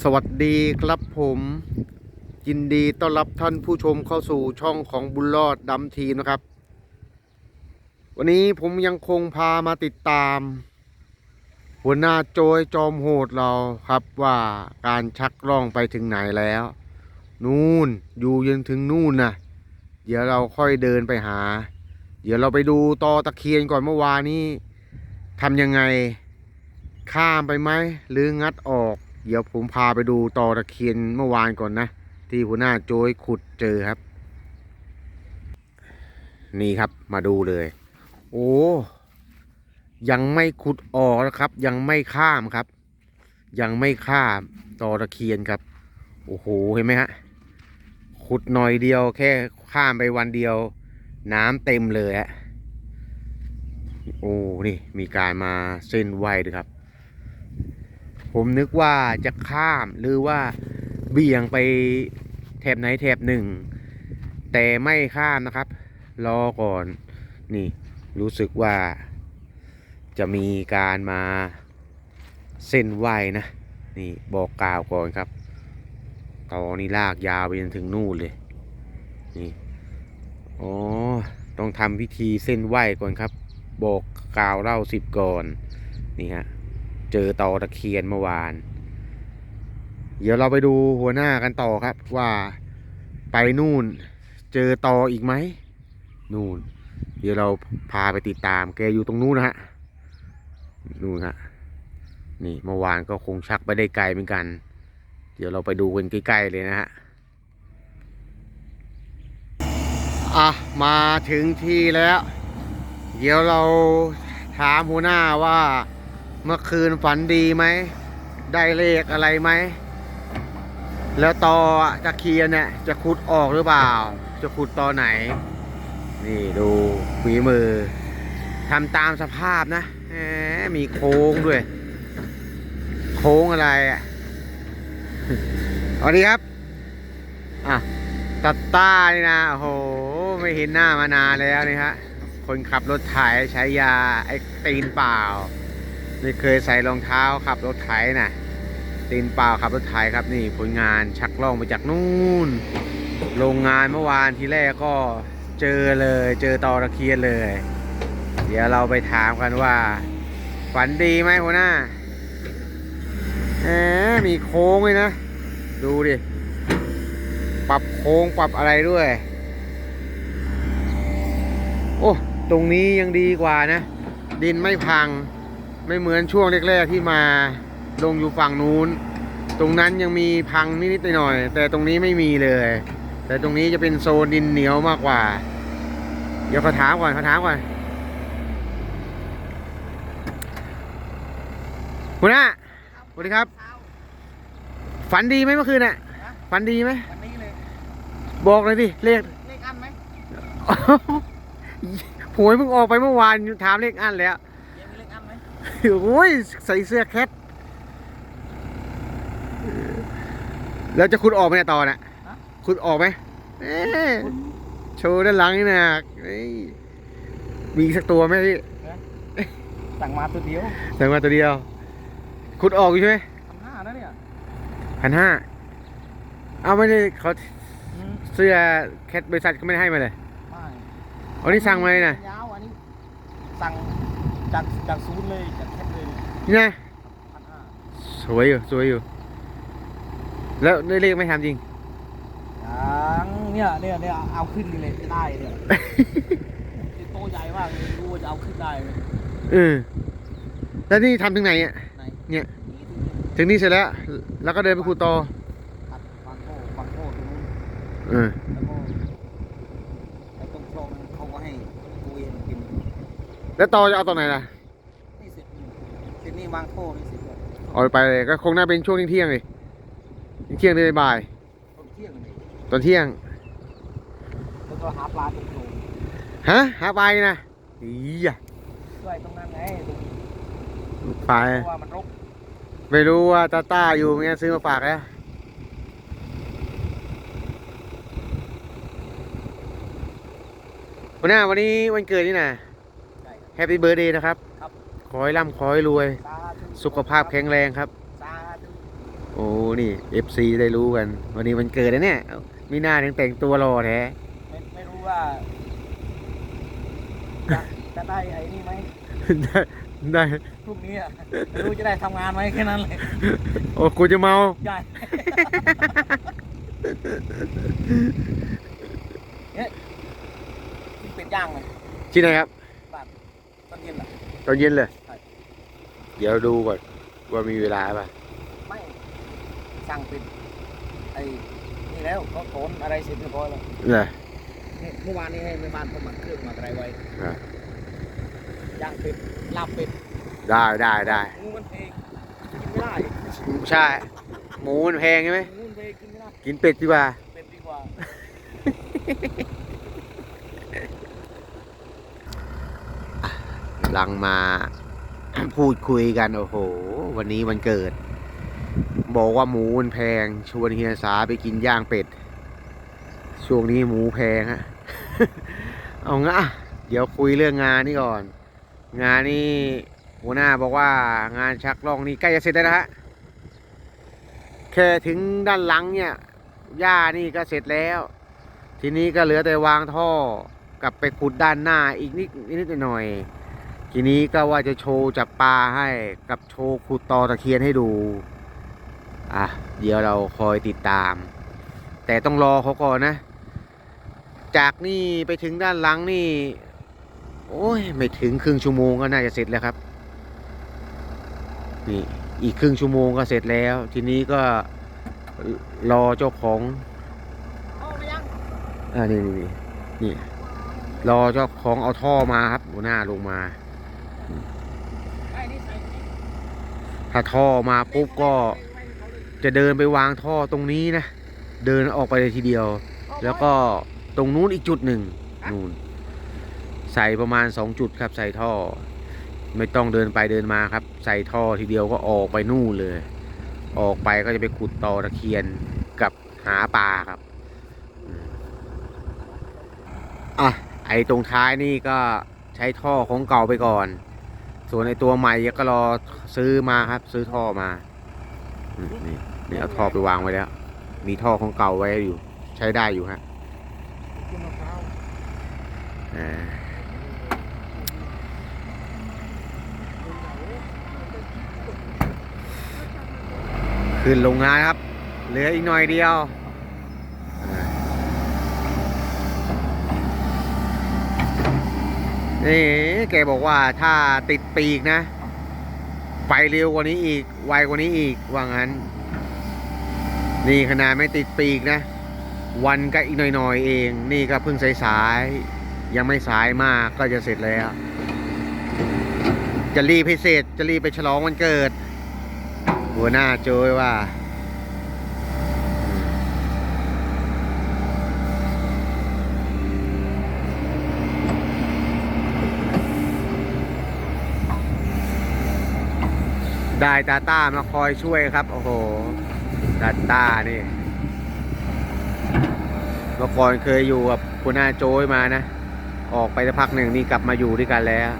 สวัสดีครับผม ยินดีต้อนรับท่านผู้ชมเข้าสู่ช่องของบุญรอดดำทีนะครับ วันนี้ผมยังคงพามาติดตาม หัวหน้าโจยจอมโหดเราครับว่าการชักล่องไปถึงไหนแล้ว นู่นอยู่ยันถึงนู่นนะเดี๋ยวเราค่อยเดินไปหา เดี๋ยวเราไปดูตอตะเคียนก่อนเมื่อวานนี้ทำยังไงข้ามไปไหมหรืองัดออก เดี๋ยวผมพาไปดูตอตะเคียนเมื่อวานก่อนนะ ที่หัวหน้าโจยขุดเจอครับ นี่ครับมาดูเลย โอ้ยังไม่ขุดออกนะครับ ยังไม่ข้ามครับ ยังไม่ข้ามตอตะเคียนครับ โอ้โหเห็นไหมฮะขุดหน่อยเดียวแค่ข้ามไปวันเดียว น้ำเต็มเลยฮะโอ้นี่มีการมาเส้นไหวด้วยครับ ผมนึกว่าจะข้ามหรือว่าเบี่ยงไปแถบไหนแถบหนึ่ง แต่ไม่ข้ามนะครับ รอก่อน นี่รู้สึกว่าจะมีการมาเส้นไหวนะ นี่บอกกล่าวก่อนครับตอนี้ลากยาวไปจนถึงนู่นเลย นี่ อ๋อ ต้องทำพิธีเส้นไหวก่อนครับ บอกกล่าวเล่าสิบก่อน นี่ฮะ เจอตอตะเคียนเมื่อวาน เดี๋ยวเราไปดูหัวหน้ากันต่อครับว่าไปนู่นเจอตออีกไหมนู่น เดี๋ยวเราพาไปติดตามแกอยู่ตรงนู้นนะฮะนู่นฮะนี่เมื่อวานก็คงชักไปได้ไกลเหมือนกัน เดี๋ยวเราไปดูกันใกล้ๆเลยนะฮะอะมาถึงที่แล้ว เดี๋ยวเราถามหัวหน้าว่า เมื่อคืนฝันดีไหม ได้เลขอะไรไหม แล้วตอตะเคียนเนี่ยจะขุดออกหรือเปล่า จะขุดตอไหน นี่ดูฝีมือทำตามสภาพนะแหมมีโค้งด้วย โค้งอะไรอะสวัสดีครับ อะตัดต้านี่นะโอ้โห ไม่เห็นหน้ามานานแล้วนี่ฮะ คนขับรถไถใช้ยาไอ้ตีนเปล่า ไม่เคยใส่รองเท้าขับรถไถนะตีนเปล่าขับรถไถครับนี่ผลงานชักล่องมาจากนู่น โรงงานเมื่อวานทีแรกก็เจอเลยเจอตอตะเคียนเลย เดี๋ยวเราไปถามกันว่า ฝันดีไหมหัวหน้าแหมมีโค้งเลยนะ ดูดิ ปรับโค้งปรับอะไรด้วย โอ้ ตรงนี้ยังดีกว่านะ ดินไม่พัง ไม่เหมือนช่วงแรกๆที่มาลงอยู่ฝั่งนู้น ตรงนั้นยังมีพังนิดๆหน่อยๆแต่ตรงนี้ไม่มีเลย แต่ตรงนี้จะเป็นโซนดินเหนียวมากกว่า เดี๋ยวเขาถามก่อนเขาถามก่อนคุณน้าสวัสดีครับ ฝันดีไหมเมื่อคืนน่ะ ฝันดีไหมวันนี้เลยบอกเลยดิเลขเลขอันไหม หวยเพิ่งออกไปเมื่อวานถามเลขอันแล้ว โอ้ยใส่เสื้อแคทแล้วจะคุณออกไหมเนี่ยตอนน่ะคุณออกไหมเอ๊ะโชว์ด้านหลังนี่นะเอ้ยมีอีกสักตัวไหมพี่สั่งมาตัวเดียวแต่มาตัวเดียว คุณออกอยู่ใช่ไหมพันห้านะเนี่ยพันห้าเอาไม่ได้เขาอืมเสื้อแคทบริษัทก็ไม่ได้ให้มาเลยไม่เอานี่สั่งมาเลยนะยาวอันนี้สั่ง จากจากศูนย์เลยจากแคทเลยนี่นะพันห้าสวยอยู่สวยอยู่ แล้วได้เลขไม่ทำจริง ยังเนี่ยเนี่ยเนี่ยเอาขึ้นเลยจะได้เนี่ยนี่โตใหญ่มากเลยรู้ว่าจะเอาขึ้นได้ไหมเออ แล้วนี่ทำถึงไหนอะ ไหนเนี่ย นี่ถึงนี่เสร็จแล้ว แล้วก็เดินไปคูตอ ตัดบางโก้บางโก้ตรงนู้น เออ แล้วก็ไอ้ตรงคลองนั้นเขาก็ให้กูเองกิน แล้วตอจะเอาตอนไหนล่ะนี่เสร็จนี่เสร็จนี่วางโก้นี่เสร็จแล้วออกไปเลยก็คงน่าเป็นช่วงเที่ยงๆเลยเที่ยงเลยบ่ายตอนเที่ยงนี่ตอนเที่ยงแล้วก็หาปลาตรงโคลงฮะหาไปนะอีอะด้วยตรงนั้นไงตรงไปเพราะว่ามันรกไม่รู้ว่าตาต้าอยู่เงี้ยซื้อมาฝากแล้ววันหน้าวันนี้วันเกิดนี่นะใช่ แฮปปี้เบิร์ดเดย์นะครับ ครับ ขอให้ร่ำขอให้รวย สาธุสุขภาพแข็งแรงครับ สาธุโอ้นี่ FC ได้รู้กัน วันนี้มันเกิดแล้วเนี่ยมีหน้าถึงแต่งตัวรอแท้ไม่ไม่รู้ว่าจะจะได้ไอ้นี่ไหมได้ได้ พรุ่งนี้อะไม่รู้จะได้ทำงานไหมแค่นั้นเลยโอ้กูจะเมาใช่เนี่ยกินเป็ดย่างเลยที่ไหนครับบ้านต อนเย็นอะตอนเย็นเลย ใช่ เดี๋ยวดูก่อนว่ามีเวลาป่ะ ไม่สั่งเป็นไอ้นี่แล้วก็โอนอะไรเสร็จเรียบร้อยแล้วเหรอนี่เมื่อวานนี้ให้แม่บ้านเขาหมักเครื่องหมักอะไรไว้อะย่างเป็ดลาบเป็ดได้ได้ได้หมูมันเพลงกินไม่ได้ใช่ หมูมันแพงใช่ไหมหมูมันเพลงกินไม่ได้กินเป็ดดีกว่า เป็ดดีกว่า ลังมา พูดคุยกัน โอ้โห วันนี้วันเกิด บอกว่าหมูมันแพง ชวนเฮียสาไปกินย่างเป็ด ช่วงนี้หมูแพงฮะ เอางะเดี๋ยวคุยเรื่องงานนี่ก่อน งานนี้หัวหน้าบอกว่างานชักล่องนี่ใกล้จะเสร็จแล้วนะฮะ แค่ถึงด้านหลังเนี่ยหญ้านี่ก็เสร็จแล้ว ทีนี้ก็เหลือแต่วางท่อ กลับไปขุดด้านหน้าอีกนิดนิดหน่อย ทีนี้ก็ว่าจะโชว์จับปลาให้กับโชว์ขุดตอตะเคียนให้ดู อะ เดี๋ยวเราคอยติดตาม แต่ต้องรอเขาก่อนนะ จากนี่ไปถึงด้านหลังนี่ โอ้ย ไม่ถึงครึ่งชั่วโมงก็น่าจะเสร็จแล้วครับนี่อีกครึ่งชั่วโมงก็เสร็จแล้ว ทีนี้ก็รอเจ้าของอ่านี่นี่นี่นี่รอเจ้าของเอาท่อมาครับหัวหน้าลงมา ถ้าท่อมาปุ๊บก็จะเดินไปวางท่อตรงนี้นะ เดินออกไปเลยทีเดียว แล้วก็ตรงนู้นอีกจุดหนึ่งนู่นใส่ประมาณสองจุดครับ ใส่ท่อ ไม่ต้องเดินไปเดินมาครับ ใส่ท่อทีเดียวก็ออกไปนู่นเลย ออกไปก็จะไปขุดตอตะเคียนกับหาปลาครับอะไอตรงท้ายนี่ก็ใช้ท่อของเก่าไปก่อน ส่วนไอ้ตัวใหม่ก็รอซื้อมาครับ ซื้อท่อมาอนี่นี่เอาท่อไปวางไว้แล้ว มีท่อของเก่าไว้อยู่ ใช้ได้อยู่ฮะกินมะพร้าวอ่าขึ้นโรงงานครับ เหลืออีกหน่อยเดียวนี่แกบอกว่าถ้าติด ปีกนะ ไปเร็วกว่านี้อีก ไวกว่านี้อีก ว่างั้น นี่ขนาดไม่ติดปีกนะ วันก็อีกหน่อยๆเอง นี่ก็เพิ่งสายๆ ยังไม่สายมากก็จะเสร็จแล้ว จะรีบให้เสร็จ จะรีบไปฉลองวันเกิด หัวหน้าโจยว่า ได้ตาต้ามาคอยช่วยครับ โอ้โหตาต้านี่เมื่อก่อนเคยอยู่กับคุณอาโจยมานะ ออกไปสักพักหนึ่งนี่กลับมาอยู่ด้วยกันแล้ว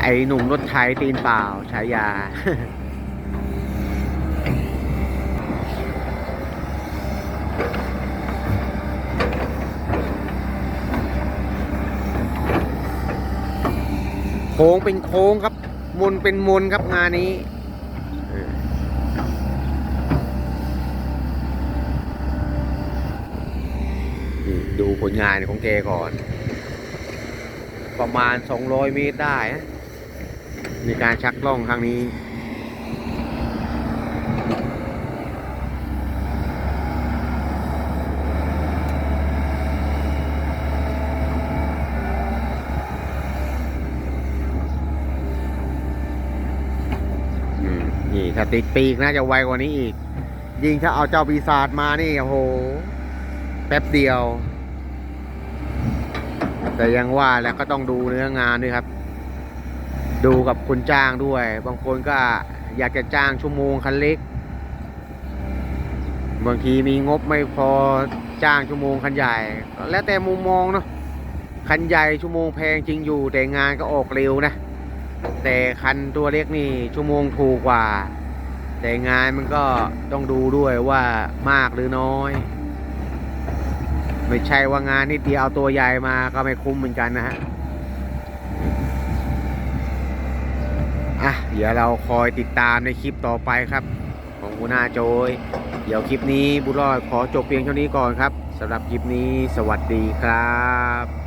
ไอหนุ่มรถไถตีนเปล่าฉายา โค้งเป็นโค้งครับ มนเป็นมนครับงานนี้ดูผลงานของแกก่อน ประมาณ 200 เมตรได้นะในการชักล่องครั้งนี้ อืม นี่ถ้าติดปีกน่าจะไวกว่านี้อีก ยิงถ้าเอาเจ้าปีศาจมานี่โอ้โห แป๊บเดียว แต่ยังว่าแล้วก็ต้องดูเนื้องานด้วยครับ ดูกับคนจ้างด้วย บางคนก็อยากจะจ้างชั่วโมงคันเล็ก บางทีมีงบไม่พอจ้างชั่วโมงคันใหญ่ แล้วแต่มุมมองเนาะคันใหญ่ชั่วโมงแพงจริงอยู่แต่งานก็ออกเร็วนะ แต่คันตัวเล็กนี่ชั่วโมงถูกกว่า แต่งานมันก็ต้องดูด้วยว่ามากหรือน้อย ไม่ใช่ว่างานนิดเดียวเอาตัวใหญ่มาก็ไม่คุ้มเหมือนกันนะฮะอะเดี๋ยวเราคอยติดตามในคลิปต่อไปครับ ของหัวหน้าโจย เดี๋ยวคลิปนี้บุรอดขอจบเพียงเท่านี้ก่อนครับสำหรับคลิปนี้สวัสดีครับ